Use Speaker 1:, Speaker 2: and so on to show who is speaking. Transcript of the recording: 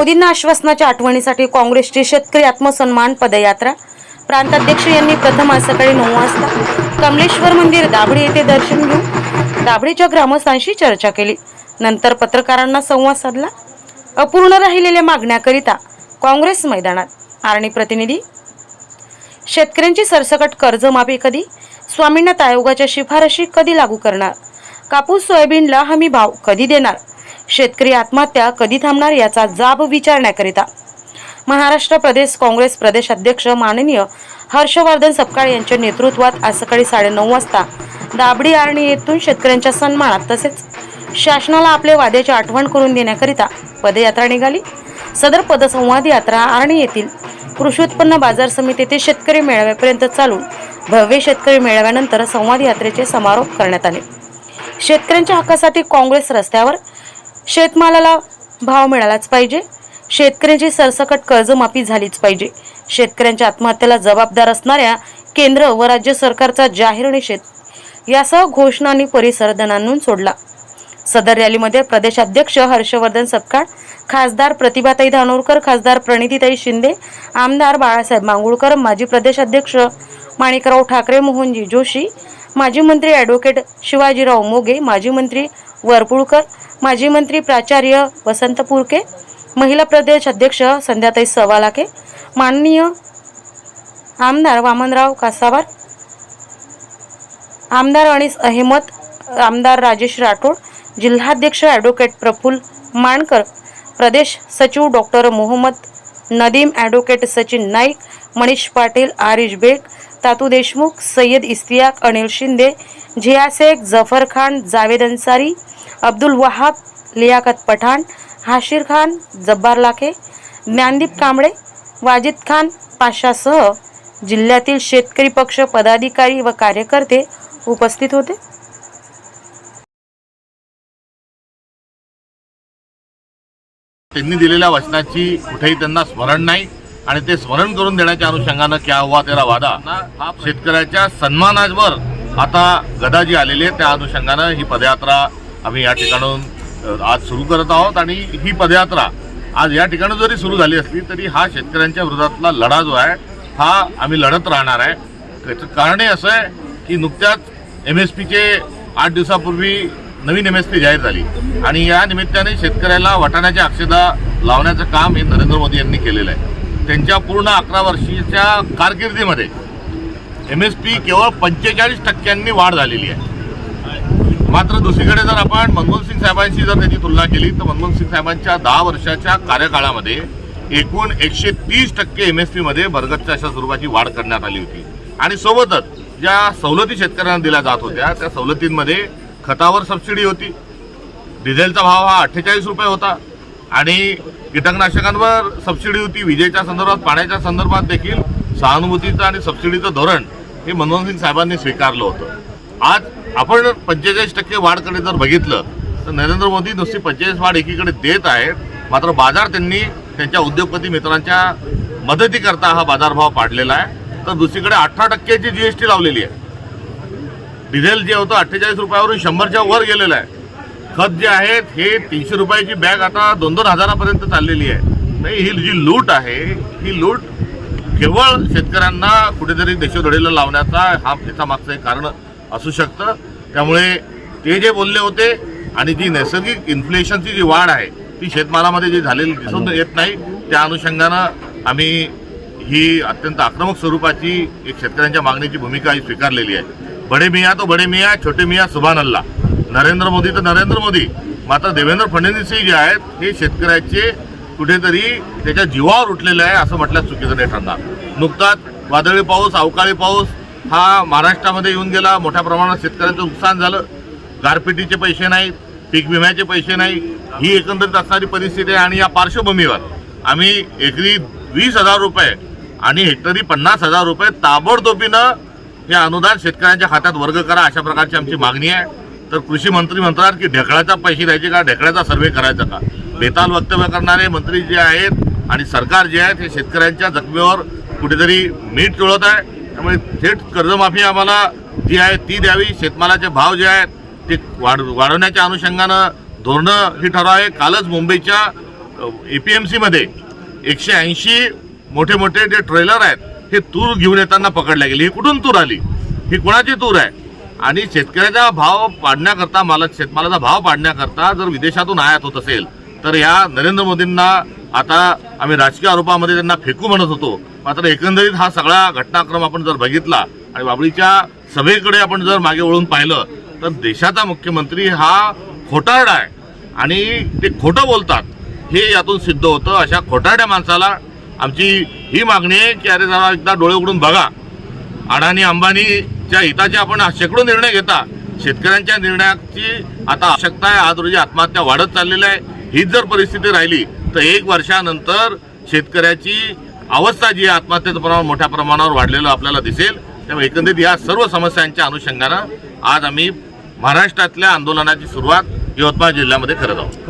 Speaker 1: मोदींना आश्वासनाच्या आठवणीसाठी काँग्रेसची शेतकरी आत्मसन्मान पदयात्रा. प्रांताध्यक्ष यांनी प्रथम आज सकाळी नऊ वाजता कमलेश्वर मंदिर दाभडी येथे दर्शन घेऊन दाभडीच्या ग्रामस्थांशी चर्चा केली. नंतर पत्रकारांना संवाद साधला. अपूर्ण राहिलेल्या मागण्याकरिता काँग्रेस मैदानात. आरणी प्रतिनिधी शेतकऱ्यांची सरसकट कर्जमाफी कधी? स्वामीनाथ आयोगाच्या शिफारशी कधी लागू करणार? कापूस सोयाबीनला हमी भाव कधी देणार? शेतकरी आत्महत्या कधी थांबणार याचा जाब विचारण्याकरिता. महाराष्ट्र प्रदेश काँग्रेस प्रदेश अध्यक्ष माननीय हर्षवर्धन सपकाळ यांच्या नेतृत्वात आज सकाळी साडेनऊ वाजता दाबडी आर्णी येथून शेतकऱ्यांच्या सन्मानात तसेच शासनाला आपल्या वाद्याची आठवण करून देण्याकरिता पदयात्रा निघाली. सदर पदसंवाद यात्रा आरणी येथील कृषी उत्पन्न बाजार समिती येथे शेतकरी मेळाव्यापर्यंत चालून भव्य शेतकरी मेळाव्यानंतर संवाद यात्रेचे समारोप करण्यात आले. शेतकऱ्यांच्या हक्कासाठी काँग्रेस रस्त्यावर शेतमालाला भाव मिळालाच पाहिजे. शेतकऱ्यांची सरसकट कर्जमाफी झालीच पाहिजे. शेतकऱ्यांच्या आत्महत्येला जबाबदार असणाऱ्या केंद्र व राज्य सरकारचा जाहीर निषेध यासह घोषणा आणि परिसर दणानून सोडला. सदर रॅलीमध्ये प्रदेशाध्यक्ष हर्षवर्धन सपकाळ खासदार प्रतिभाताई धानोरकर खासदार प्रणितीताई शिंदे आमदार बाळासाहेब मांगुळकर माजी प्रदेशाध्यक्ष माणिकराव ठाकरे मोहनजी जोशी माजी मंत्री ॲडव्होकेट शिवाजीराव मोगे माजी मंत्री वरपुळकर माजी मंत्री प्राचार्य वसंत पुरके महिला प्रदेश अध्यक्ष संध्याताई सवालाके माननीय आमदार वामनराव कासावार आमदार अनिस अहमद आमदार राजेश राठोड जिल्हाध्यक्ष ॲडव्होकेट प्रफुल माणकर प्रदेश सचिव डॉक्टर मोहम्मद नदीम ॲडव्होकेट सचिन नाईक मनीष पाटील आरिश बेग तातू देशमुख सय्यद इस्तियाक अनिल शिंदे झिया शेख जफर खान जावेद अन्सारी अब्दुल वहाब लियाकत पठाण हाशीर खान जब्बार लाखे ज्ञानदीप कांबळे वाजिद खान पाशासह जिल्ह्यातील शेतकरी पक्ष पदाधिकारी व कार्यकर्ते उपस्थित होते.
Speaker 2: त्यांनी दिलेल्या वचनाची कुठेही त्यांना स्मरण नाही. आणि ते स्मरण करून देण्याच्या अनुषंगानं क्या हुआ तेरा वादा? हा शेतकऱ्याच्या सन्मानावर आता गदा जी आलेली आहे त्या अनुषंगानं ही पदयात्रा आम्ही या ठिकाणून आज सुरू करत आहोत. आणि ही पदयात्रा आज या ठिकाणी जरी सुरू झाली असली तरी हा शेतकऱ्यांच्या विरोधातला लढा जो आहे हा आम्ही लढत राहणार आहे. त्याचं कारण असं आहे की नुकत्याच एम एस पीचे आठ दिवसापूर्वी नवीन एम एस पी जाहीर झाली. आणि या निमित्ताने शेतकऱ्याला वाटाण्याच्या अक्षदा लावण्याचं काम हे नरेंद्र मोदी यांनी केलेलं आहे. त्यांच्या पूर्ण अकरा वर्षीच्या कारकिर्दीमध्ये एम एस पी केवळ पंचेचाळीस टक्क्यांनी वाढ झालेली आहे. मात्र दुसरीकडे जर आपण मनमोहन सिंग साहेबांशी जर त्याची तुलना केली तर मनमोहन सिंग साहेबांच्या दहा वर्षाच्या कार्यकाळामध्ये एकूण एकशे तीस टक्के एम एस पीमध्ये भरगतच्या अशा स्वरूपाची वाढ करण्यात आली होती. आणि सोबतच ज्या सवलती शेतकऱ्यांना दिल्या जात होत्या त्या सवलतींमध्ये खतावर सबसिडी होती. डिझेलचा भाव हा अठ्ठेचाळीस रुपये होता. आणि कीटकनाशकांवर सबसिडी होती. विजेच्या संदर्भात पाण्याच्या संदर्भात देखील सहानुभूतीचं आणि सबसिडीचं धोरण हे मनमोहन सिंग साहेबांनी स्वीकारलं होतं. आज आपण पंचेचाळीस टक्के वाढकडे जर बघितलं तर नरेंद्र मोदी नुसती पंचेचाळीस वाढ एकीकडे देत आहेत. मात्र बाजार त्यांनी त्यांच्या उद्योगपती मित्रांच्या मदतीकरता हा बाजारभाव पाडलेला आहे. तर दुसरीकडे अठरा टक्क्याची जी एस टी लावलेली आहे. डिझेल जे होतं अठ्ठेचाळीस रुपयावरून शंभरच्या वर गेलेलं आहे. खत जे आहेत हे तीनशे रुपयाची बॅग आता दोन दोन हजारापर्यंत चाललेली आहे. नाही ही जी लूट आहे ही लूट केवळ शेतकऱ्यांना कुठेतरी देशोधडीला लावण्याचा हा त्याचा मागचं एक कारण असू शकतं. त्यामुळे ते जे बोलले होते आणि जी नैसर्गिक इन्फ्लेशनची जी वाढ आहे ती शेतमालामध्ये जी झालेली दिसून येत नाही त्या अनुषंगानं आम्ही ही अत्यंत आक्रमक स्वरूपाची एक शेतकऱ्यांच्या मागणीची भूमिका ही स्वीकारलेली आहे. बडे मिया तो बडे मिया छोटे मिया सुभान अल्ला नरेंद्र मोदी तर नरेंद्र मोदी. मात्र देवेंद्र फडणवीसही जे आहेत हे शेतकऱ्याचे कुठेतरी त्याच्या जीवावर उठलेले आहे असं म्हटल्यास चुकीचं नाही ठरणार. नुकताच वादळी पाऊस अवकाळी पाऊस हा महाराष्ट्रामध्ये येऊन गेला. मोठ्या प्रमाणात शेतकऱ्यांचं नुकसान झालं. गारपिटीचे पैसे नाहीत पीक विम्याचे पैसे नाही. ही एकंदरीत असणारी परिस्थिती आहे आणि या पार्श्वभूमीवर आम्ही एकरी वीस हजार रुपये आणि हेक्टरी पन्नास हजार रुपये ताबडतोबीनं हे अनुदान शेतकऱ्यांच्या खात्यात वर्ग करा अशा प्रकारची आमची मागणी आहे. तर कृषी मंत्री म्हणतात की ढेकळाचा पैसे द्यायचे का? ढेकळाचा सर्वे करायचा का? बेताल वक्तव्य करणारे मंत्री जे आहेत आणि सरकार जे आहेत हे शेतकऱ्यांच्या जखमेवर कुठेतरी मीठ चोळत आहे. त्यामुळे थेट कर्जमाफी आम्हाला जी आहे ती द्यावी. शेतमालाचे भाव जे आहेत ते वाढ वाढवण्याच्या अनुषंगानं धोरणं ही ठराव. आहे कालच मुंबईच्या ए पी एम सीमध्ये एकशे ऐंशी मोठे मोठे जे ट्रेलर आहेत हे तूर घेऊन येताना पकडल्या गेले. ही कुठून तूर आली? ही कोणाची तूर आहे? आणि शेतकऱ्याचा भाव पाडण्याकरता मला शेतमालाचा भाव पाडण्याकरता जर विदेशातून आयात होत असेल तर या नरेंद्र मोदींना आता आम्ही राजकीय आरोपामध्ये त्यांना फेकू म्हणत होतो. मात्र एकंदरीत हा सगळा घटनाक्रम आपण जर बघितला आणि बाबळीच्या सभेकडे आपण जर मागे वळून पाहिलं तर देशाचा मुख्यमंत्री हा खोटारडा आहे. आणि ते खोटं बोलतात. हे यातून सिद्ध होतं अशा खोटारड्या माणसाला आमची ही मागणी आहे की अरे जरा एकदा डोळे उघडून बघा. अडाणी अंबानीच्या हिताचे आपण शेकडो निर्णय घेता शेतकऱ्यांच्या निर्णयाची आता आवश्यकता आहे. आज रोजी आत्महत्या वाढत चाललेल्या आहे. हीच जर परिस्थिती राहिली तर एक वर्षानंतर शेतकऱ्याची अवस्था जी आहे आत्महत्येचं प्रमाण मोठ्या प्रमाणावर वाढलेलं आपल्याला दिसेल. त्यामुळे एकंदरीत या सर्व समस्यांच्या अनुषंगानं आज आम्ही महाराष्ट्रातल्या आंदोलनाची सुरुवात यवतमाळ जिल्ह्यामध्ये करत आहोत.